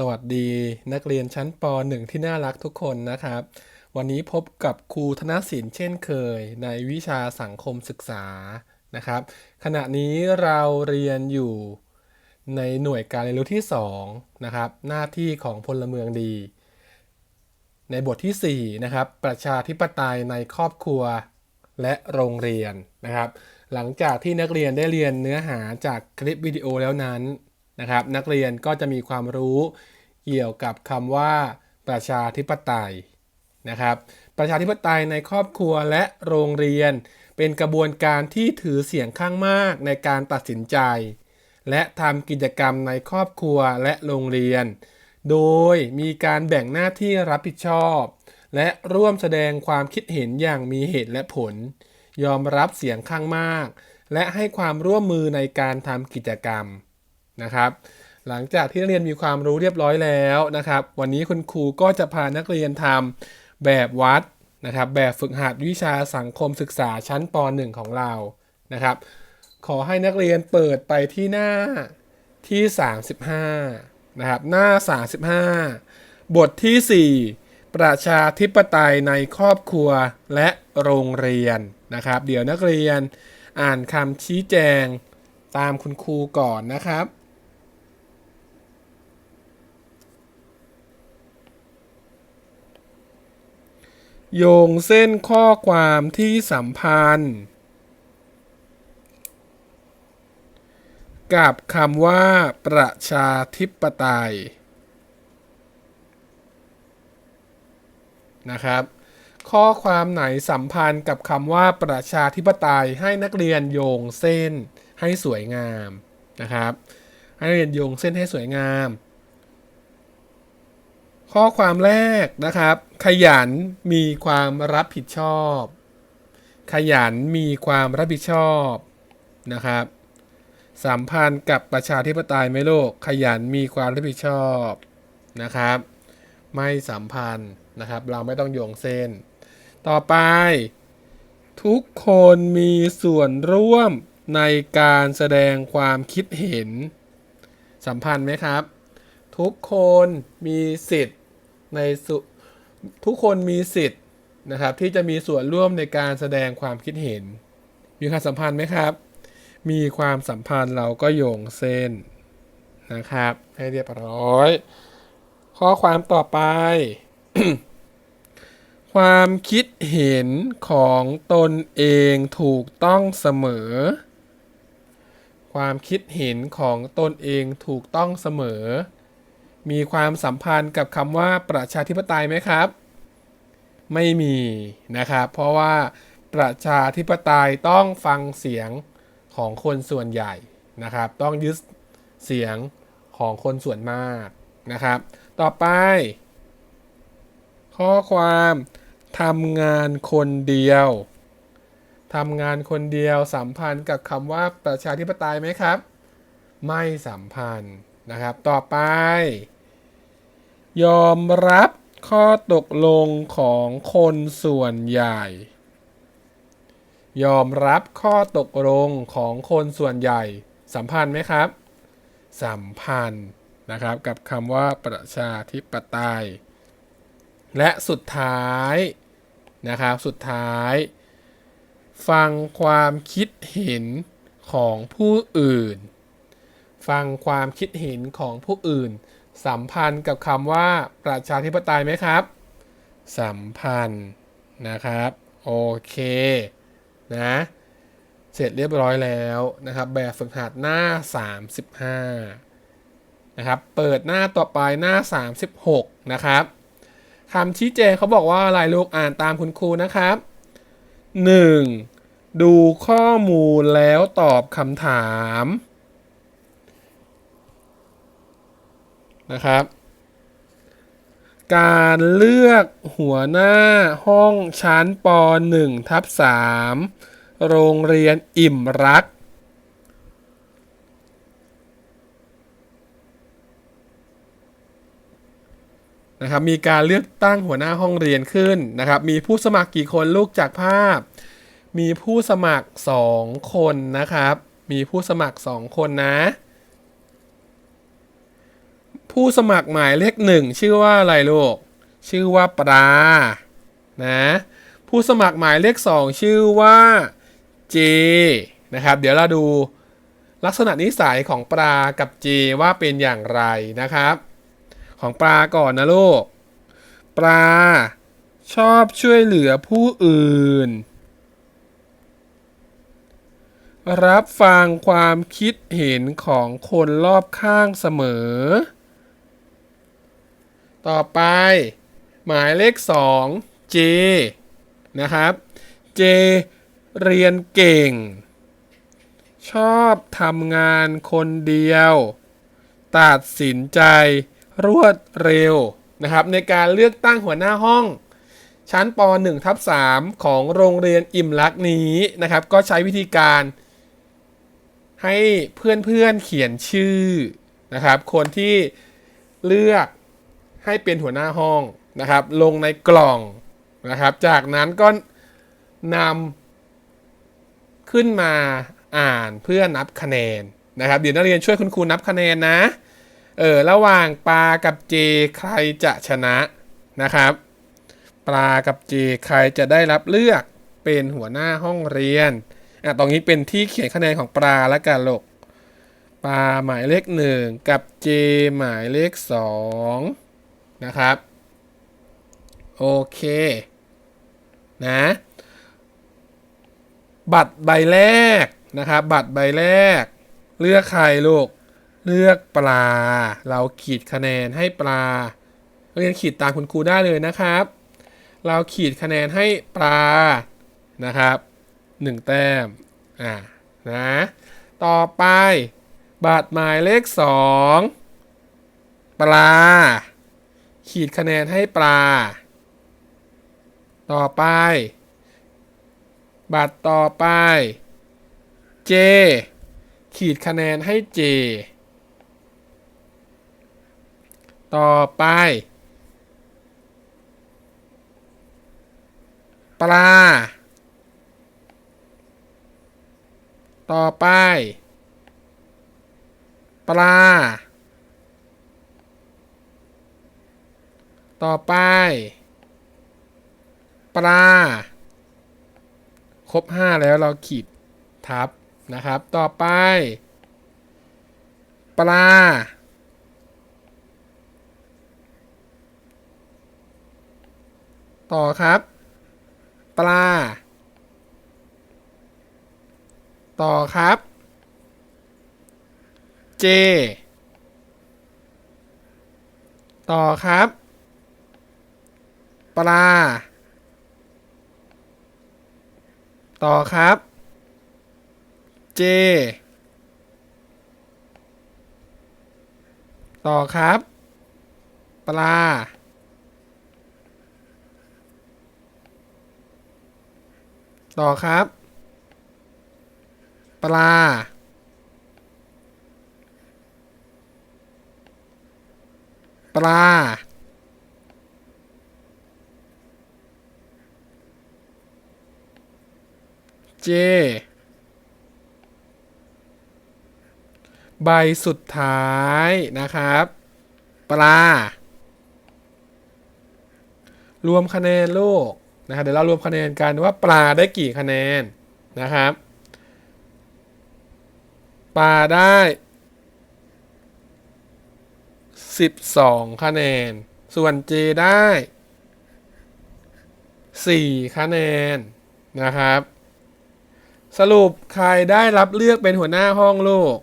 สวัสดีนักเรียนชั้นป .1 ที่น่ารักทุกคนนะครับ วันนี้พบกับครูธนศิลป์เช่นเคย ในวิชาสังคมศึกษานะครับ ขณะนี้เราเรียนอยู่ในหน่วยการเรียนรู้ที่2นะครับหน้าที่ของพลเมืองดี ในบทที่4นะครับประชาธิปไตยในครอบครัวและโรงเรียนนะครับ หลังจากที่นักเรียนได้เรียนเนื้อหาจากคลิปวิดีโอแล้วนั้น นะครับ นักเรียนก็จะมีความรู้เกี่ยวกับคำว่า ประชาธิปไตยนะครับ ประชาธิปไตยในครอบครัวและโรงเรียน เป็นกระบวนการที่ถือเสียงข้างมากในการตัดสินใจ และทำกิจกรรมในครอบครัวและโรงเรียน โดยมีการแบ่งหน้าที่รับผิดชอบ และร่วมแสดงความคิดเห็นอย่างมีเหตุและผล ยอมรับเสียงข้างมาก และให้ความร่วมมือในการทำกิจกรรม นะครับ หลังจากที่นักเรียนมีความรู้เรียบร้อยแล้วนะครับ วันนี้คุณครูก็จะพานักเรียนทำแบบวัดนะครับ แบบฝึกหัดวิชาสังคมศึกษาชั้นป .1 ของเรานะครับ ขอให้นักเรียนเปิดไปที่หน้าที่ 35นะครับ หน้า 35 บทที่ 4ประชาธิปไตยในครอบครัวและโรงเรียนนะครับ เดี๋ยวนักเรียนอ่านคำชี้แจงตามคุณครูก่อนนะครับ โยงเส้นข้อความที่สัมพันธ์ กับคำว่า ประชาธิปไตยนะครับ ข้อความไหนสัมพันธ์กับคำว่าประชาธิปไตยให้นักเรียนโยงเส้นให้สวยงามนะครับ ให้นักเรียนโยงเส้นให้สวยงาม ข้อความแรกนะครับ ขยันมีความรับผิดชอบ ขยันมีความรับผิดชอบนะครับสัมพันธ์กับประชาธิปไตยไหมลูกขยันมีความรับผิดชอบนะครับ ไม่สัมพันธ์นะครับ เราไม่ต้องโยงเส้น ต่อไป ทุกคนมีส่วนร่วมในการแสดงความคิดเห็น สัมพันธ์ไหมครับ ทุกคนมีสิทธิ์ ในสุทุกคนมีสิทธิ์นะครับ ที่จะมีส่วนร่วมในการแสดงความคิดเห็น มีความสัมพันธ์ไหมครับ มีความสัมพันธ์เราก็โยงเส้นนะครับ ให้เรียบร้อย ข้อความต่อไป ความคิดเห็นของตนเองถูกต้องเสมอ ความคิดเห็นของตนเองถูกต้องเสมอ มีความสัมพันธ์กับคำว่าประชาธิปไตยไหมครับ ไม่มีนะครับ เพราะว่าประชาธิปไตยต้องฟังเสียงของคนส่วนใหญ่นะครับ ต้องยึดเสียงของคนส่วนมากนะครับ ต่อไป ข้อความทำงานคนเดียวทำงานคนเดียวสัมพันธ์กับคำว่าประชาธิปไตยไหมครับ ไม่สัมพันธ์นะครับ ต่อไป ยอมรับข้อตกลงของคนส่วนใหญ่ ยอมรับข้อตกลงของคนส่วนใหญ่ สัมพันธ์ไหมครับ สัมพันธ์นะครับกับคำว่าประชาธิปไตย และสุดท้ายนะครับสุดท้าย ฟังความคิดเห็นของผู้อื่น ฟังความคิดเห็นของผู้อื่น สัมพันธ์กับคำว่าประชาธิปไตยไหมครับ สัมพันธ์นะครับ โอเค นะ เสร็จเรียบร้อยแล้วนะครับ แบบฝึกหัดหน้า 35 นะครับ เปิดหน้าต่อไปหน้า 36 นะครับคำชี้แจงเขาบอกว่าอะไรลูกอ่านตามคุณครูนะครับ 1. ดูข้อมูลแล้วตอบคำถาม นะครับ การเลือกหัวหน้าห้องชั้นป .1 ทับ3โรงเรียนอิ่มรัก นะครับ มีการเลือกตั้งหัวหน้าห้องเรียนขึ้นนะครับ มีผู้สมัครกี่คนลูกจากภาพ มีผู้สมัคร 2 คนนะครับ มีผู้สมัคร 2 คนนะ ผู้สมัครหมายเลขหนึ่งชื่อว่าอะไรลูก ชื่อว่าปลา นะ ผู้สมัครหมายเลขสองชื่อว่าเจนะครับ เดี๋ยวเราดูลักษณะนิสัยของปลากับเจว่าเป็นอย่างไรนะครับ ของปลาก่อนนะลูก ปลาชอบช่วยเหลือผู้อื่น รับฟังความคิดเห็นของคนรอบข้างเสมอ ต่อไป หมายเลข 2 J นะครับ J เรียนเก่ง ชอบทำงานคนเดียว ตัดสินใจรวดเร็วนะครับ ในการเลือกตั้งหัวหน้าห้อง ชั้นป .1 ทับ3ของโรงเรียนอิ่มลักษณ์นี้นะครับ ก็ใช้วิธีการให้เพื่อนๆเขียนชื่อนะครับ คนที่เลือก ให้เป็นหัวหน้าห้องนะครับ ลงในกล่องนะครับ จากนั้นก็นำขึ้นมาอ่านเพื่อนับคะแนนนะครับ เดี๋ยวนักเรียนช่วยคุณครูนับคะแนนนะ เออ ระหว่างปลากับเจใครจะชนะนะครับ ปลากับเจใครจะได้รับเลือกเป็นหัวหน้าห้องเรียน อะ ตรงนี้เป็นที่เขียนคะแนนของปลาแล้วกันลูกปลาหมายเลขหนึ่งกับเจหมายเลขสอง นะครับ โอเค นะ บัตรใบแรกนะครับ บัตรใบแรก เลือกใครลูก เลือกปลา เราขีดคะแนนให้ปลาเรียนขีดตามคุณครูได้เลยนะครับ เราขีดคะแนนให้ปลานะครับหนึ่งแต้ม อ่า นะ ต่อไป บัตรหมายเลขสองปลา ขีดคะแนนให้ปลา ต่อไป บัตรต่อไป เจ ขีดคะแนนให้เจ ต่อไป ปลา ต่อไป ปลา ต่อไป ปลา ครบ 5 แล้วเราขีดทับนะครับ ต่อไป ปลา ต่อครับ ปลา ต่อครับ เจ ต่อครับ ปลา ต่อครับ เจ ต่อครับ ปลา ต่อครับ ปลาปลา เจ ใบสุดท้ายนะครับ ปลา รวมคะแนนลูกนะครับเดี๋ยวเรารวมคะแนนกันว่าปลาได้กี่คะแนนนะครับ ปลาได้ 12 คะแนน ส่วนเจได้ 4 คะแนนนะครับ สรุปใครได้รับเลือกเป็นหัวหน้าห้องลูก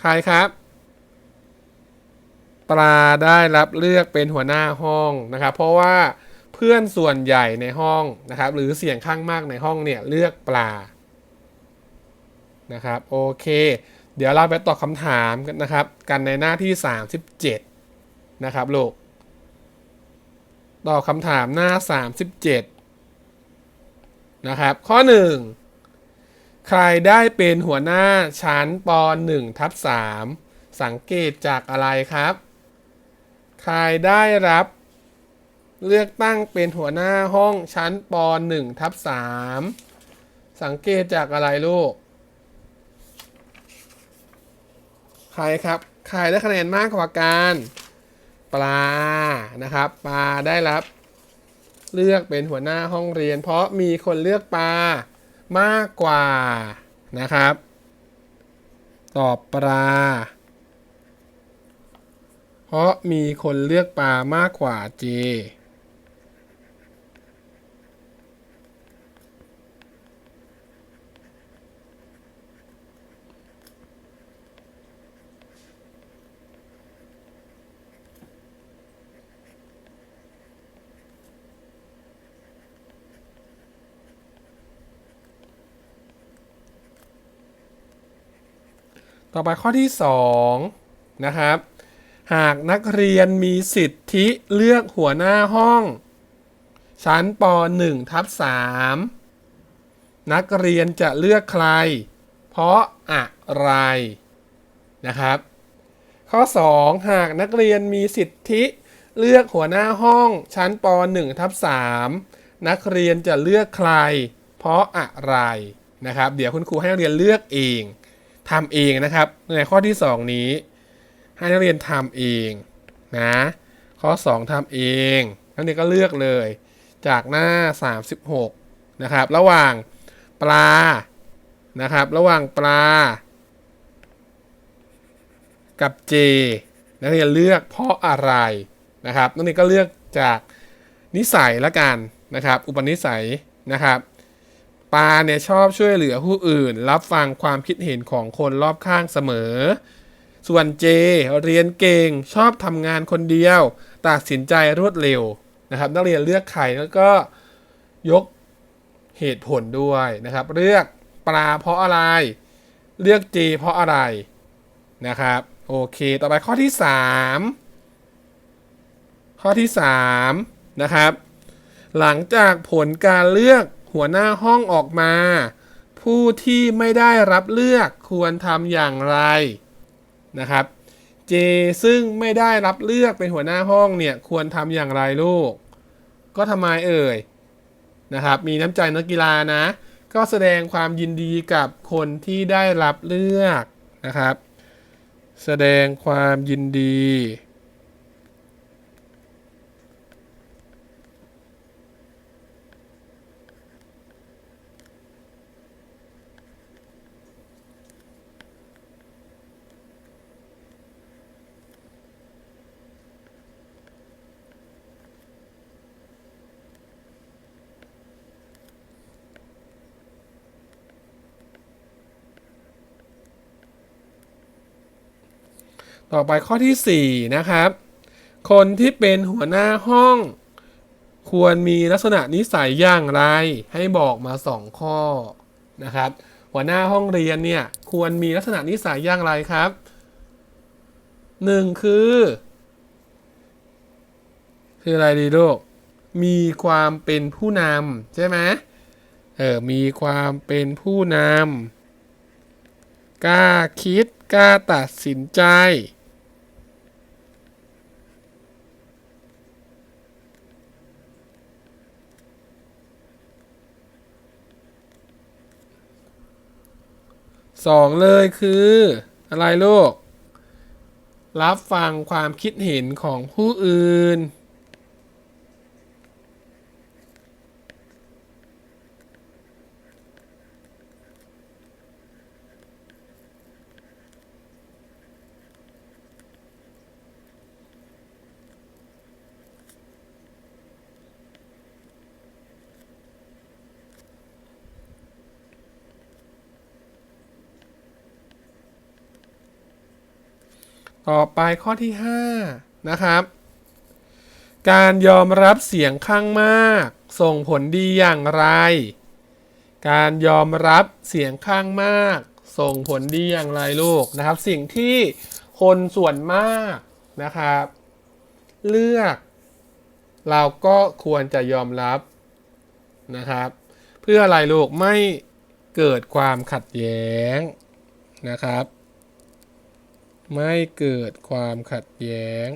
ใครครับ ปลาได้รับเลือกเป็นหัวหน้าห้องนะครับ เพราะว่าเพื่อนส่วนใหญ่ในห้องนะครับ หรือเสียงข้างมากในห้องเนี่ยเลือกปลานะครับโอเค เดี๋ยวเราไปตอบคำถามกันนะครับ กันในหน้าที่ 37 นะครับลูกตอบคำถามหน้า 37 นะครับ ข้อ 1 ใครได้เป็นหัวหน้าชั้นป .1 ทับ3สังเกตจากอะไรครับ ใครได้รับ เลือกตั้งเป็นหัวหน้าห้องชั้นป .1 ทับ3สังเกตจากอะไรลูก ใครครับ ใครได้คะแนนมากกว่ากันปลา นะครับ ปลาได้รับ เลือกเป็นหัวหน้าห้องเรียน เพราะมีคนเลือกปลา มากกว่านะครับ ตอบปลา เพราะมีคนเลือกปลามากกว่าเต่อไปข้อที่ 2 นะครับ หากนักเรียนมีสิทธิเลือกหัวหน้าห้อง ชั้นป .1 ทับ3นักเรียนจะเลือกใคร เพราะอะไรนะครับ ข้อ 2 หากนักเรียนมีสิทธิเลือกหัวหน้าห้องชั้นป .1 ทับ3นักเรียนจะเลือกใคร เพราะอะไรนะครับ เดี๋ยวคุณครูให้นักเรียนเลือกเอง ทำเองนะครับ ในข้อที่ 2 นี้ ให้นักเรียนทำเองนะข้อ 2ทำเอง นักเรียนก็เลือกเลยจากหน้า 36 นะครับ ระหว่างปลานะครับ ระหว่างปลา กับเจนักเรียนเลือกเพราะอะไรนะครับนักเรียนก็เลือกจากนิสัยละกันนะครับ อุปนิสัยนะครับ ปาเนี่ยชอบช่วยเหลือผู้อื่น รับฟังความคิดเห็นของคนรอบข้างเสมอ ส่วนเจ เรียนเก่งชอบทำงานคนเดียว ตัดสินใจรวดเร็วนะครับ นักเรียนเลือกใครแล้วก็ยกเหตุผลด้วยนะครับ เลือกปลาเพราะอะไร เลือกเจเพราะอะไรนะครับ โอเค ต่อไปข้อที่ 3 ข้อที่ 3 นะครับ หลังจากผลการเลือก หัวหน้าห้องออกมา ผู้ที่ไม่ได้รับเลือกควรทำอย่างไรนะครับเจซึ่งไม่ได้รับเลือกเป็นหัวหน้าห้องเนี่ยควรทำอย่างไรลูก ก็ทำไมเอ่ยนะครับ มีน้ำใจนักกีฬานะ ก็แสดงความยินดีกับคนที่ได้รับเลือกนะครับ แสดงความยินดี ต่อไปข้อที่ 4 นะครับ คนที่เป็นหัวหน้าห้อง ควรมีลักษณะนิสัยอย่างไร ให้บอกมา 2 ข้อนะครับ หัวหน้าห้องเรียนเนี่ยควรมีลักษณะนิสัยอย่างไรครับ 1 คือ คืออะไรดีลูกมีความเป็นผู้นำใช่ไหมเออ มีความเป็นผู้นำกล้าคิดกล้าตัดสินใจ สองเลยคือ อะไรลูก รับฟังความคิดเห็นของผู้อื่น ต่อไปข้อที่ 5 นะครับ การยอมรับเสียงข้างมาก ส่งผลดีอย่างไร การยอมรับเสียงข้างมาก ส่งผลดีอย่างไรลูกนะครับ สิ่งที่คนส่วนมากนะครับ เลือก เราก็ควรจะยอมรับนะครับ เพื่ออะไรลูกไม่เกิดความขัดแย้งนะครับ ไม่เกิดความขัดแย้ง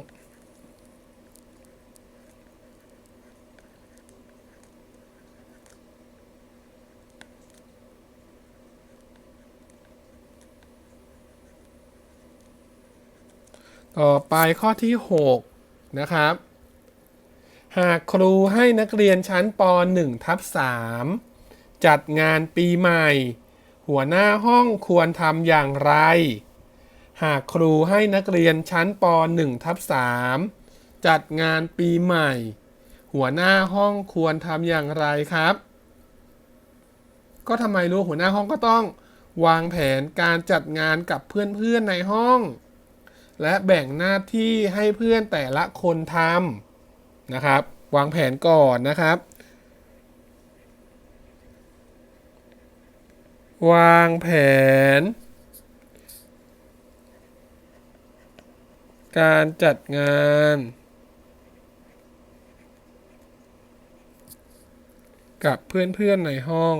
ต่อไปข้อที่ 6 นะครับ หากครูให้นักเรียนชั้นป .1 ทับ3จัดงานปีใหม่ หัวหน้าห้องควรทำอย่างไร หากครูให้นักเรียนชั้นป .1 ทับ3จัดงานปีใหม่ หัวหน้าห้องควรทำอย่างไรครับ ก็ทำไมรู้หัวหน้าห้องก็ต้อง วางแผนการจัดงานกับเพื่อนๆในห้อง และแบ่งหน้าที่ให้เพื่อนแต่ละคนทำนะครับ วางแผนก่อนนะครับ วางแผน การจัดงาน กับเพื่อนๆในห้อง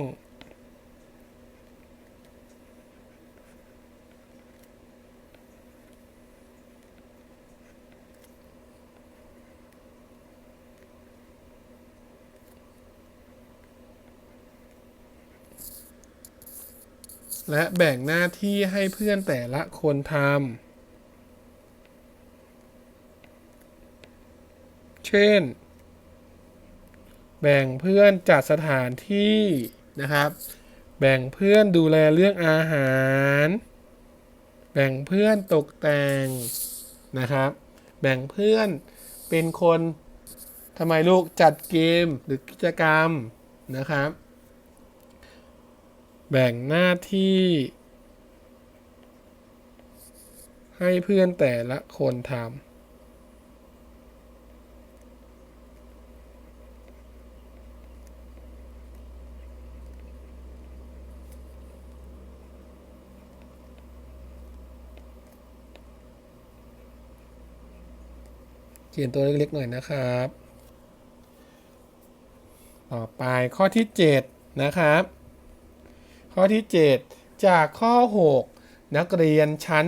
และแบ่งหน้าที่ให้เพื่อนแต่ละคนทำ เช่น แบ่งเพื่อนจัดสถานที่นะครับ แบ่งเพื่อนดูแลเรื่องอาหาร แบ่งเพื่อนตกแต่งนะครับ แบ่งเพื่อนเป็นคนทำไมลูกจัดเกมหรือกิจกรรมนะครับ แบ่งหน้าที่ ให้เพื่อนแต่ละคนทำ ขียนตัวเล็กๆหน่อยนะครับ ต่อไปข้อที่ 7 นะครับ ข้อที่ 7 จากข้อ 6 นักเรียนชั้น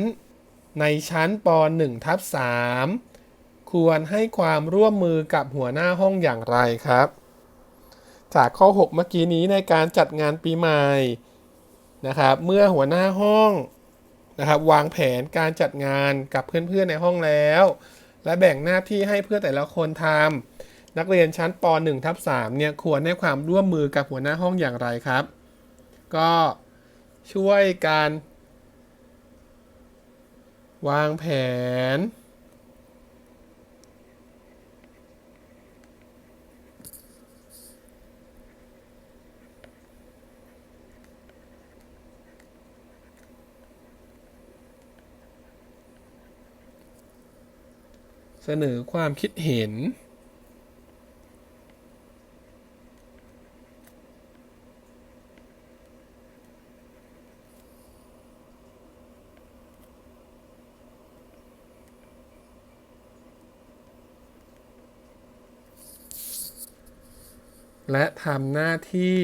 ในชั้นป .1 ทับ3ควรให้ความร่วมมือกับหัวหน้าห้องอย่างไรครับ จากข้อ 6 เมื่อกี้นี้ในการจัดงานปีใหม่นะครับ เมื่อหัวหน้าห้องนะครับวางแผนการจัดงานกับเพื่อนๆในห้องแล้ว และแบ่งหน้าที่ให้เพื่อแต่ละคนทำนักเรียนชั้นป .1 ทับ3เนี่ยควรให้ความร่วมมือกับหัวหน้าห้องอย่างไรครับ ก็ช่วยการวางแผน เสนอความคิดเห็น และทำหน้าที่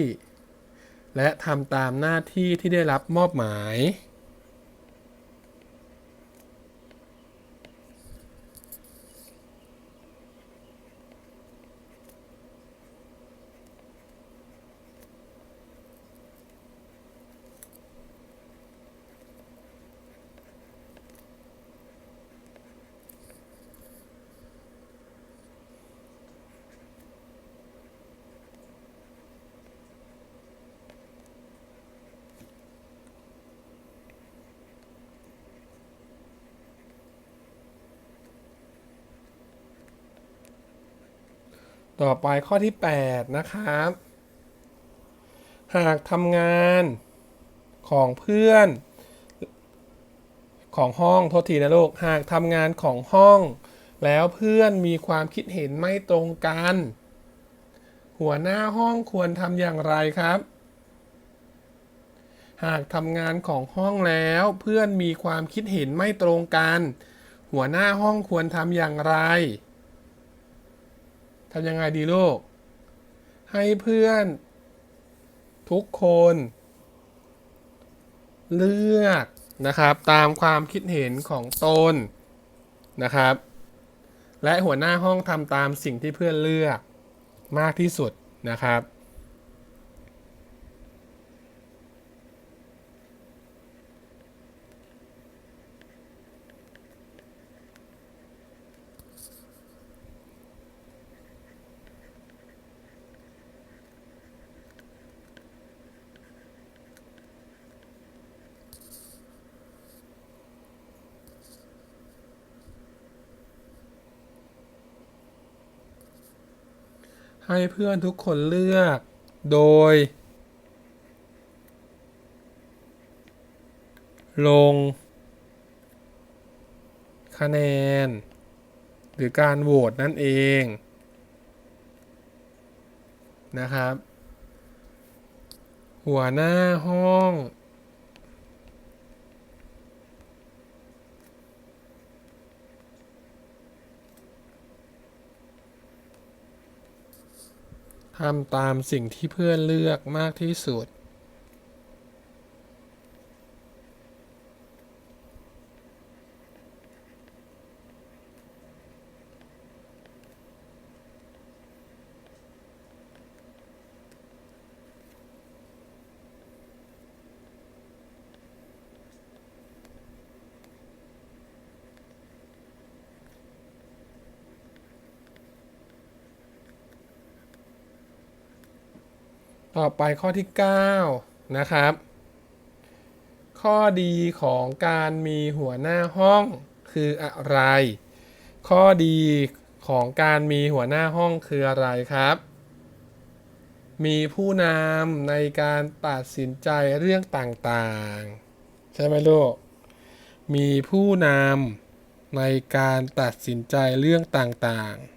และทำตามหน้าที่ที่ได้รับมอบหมาย ต่อไปข้อที่ 8 นะครับ หากทำงานของเพื่อนของห้องโทษทีนะลูก หากทำงานของห้อง แล้วเพื่อนมีความคิดเห็นไม่ตรงกัน หัวหน้าห้องควรทำอย่างไรครับ หากทำงานของห้องแล้วเพื่อนมีความคิดเห็นไม่ตรงกัน หัวหน้าห้องควรทำอย่างไร ทำยังไงดีลูก ให้เพื่อน ทุกคน เลือกนะครับ ตามความคิดเห็นของตนนะครับ และหัวหน้าห้องทำตามสิ่งที่เพื่อนเลือกมากที่สุดนะครับ ให้เพื่อนทุกคนเลือก โดย ลง คะแนน หรือการโหวตนั่นเอง นะครับ หัวหน้าห้อง ทำตามสิ่งที่เพื่อนเลือกมากที่สุด ต่อไปข้อที่ 9 นะครับ ข้อดีของการมีหัวหน้าห้องคืออะไร ข้อดีของการมีหัวหน้าห้องคืออะไรครับ มีผู้นำในการตัดสินใจเรื่องต่างๆ ใช่ไหมลูก มีผู้นำในการตัดสินใจเรื่องต่างๆ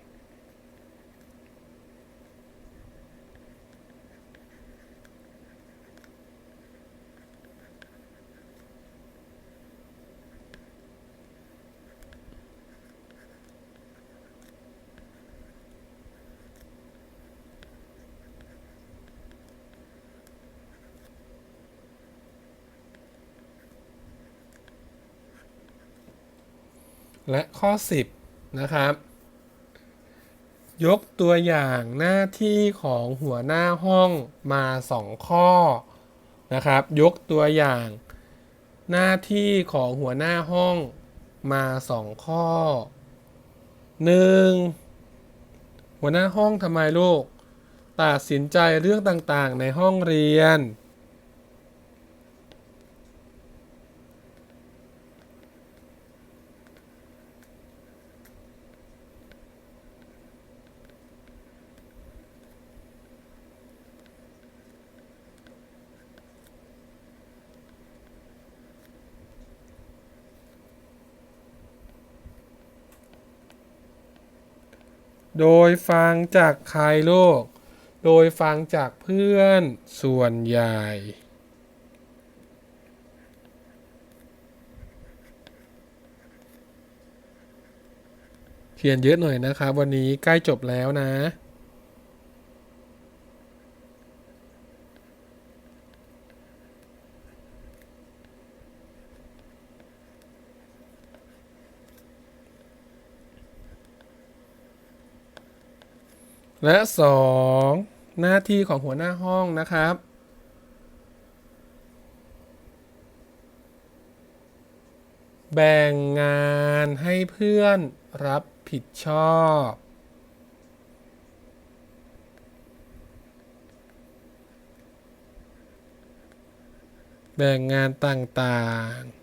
และข้อ 10 นะครับ ยกตัวอย่างหน้าที่ของหัวหน้าห้องมา 2 ข้อนะครับ ยกตัวอย่างหน้าที่ของหัวหน้าห้องมา 2 ข้อ 1. หัวหน้าห้องทำไมลูก ตัดสินใจเรื่องต่างๆ ในห้องเรียน โดยฟังจากใครโลก โดยฟังจากเพื่อนส่วนใหญ่ เขียนเยอะหน่อยนะครับ วันนี้ใกล้จบแล้วนะ และสองหน้าที่ของหัวหน้าห้องนะครับ แบ่งงานให้เพื่อนรับผิดชอบ แบ่งงานต่างๆ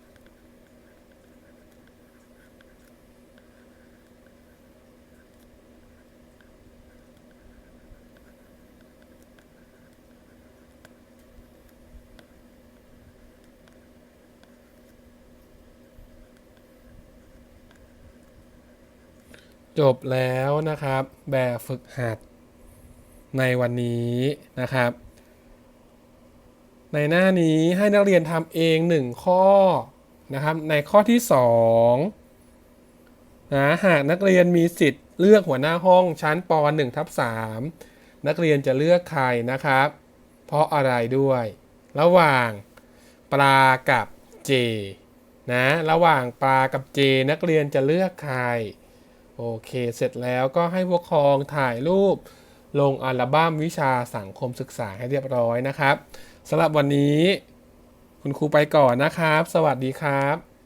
จบแล้วนะครับ แบบฝึกหัดในวันนี้นะครับ ในหน้านี้ให้นักเรียนทำเองหนึ่งข้อนะครับ ในข้อที่2นะหากนักเรียนมีสิทธิ์เลือกหัวหน้าห้องชั้นป .1 ทับ3นักเรียนจะเลือกใครนะครับ เพราะอะไรด้วย ระหว่างปลากับเจนะระหว่างปลากับเจ นักเรียนจะเลือกใคร โอเค เสร็จแล้วก็ให้ผู้ปกครองถ่ายรูปลงอัลบั้มวิชาสังคมศึกษาให้เรียบร้อยนะครับสำหรับวันนี้ คุณครูไปก่อนนะครับ สวัสดีครับ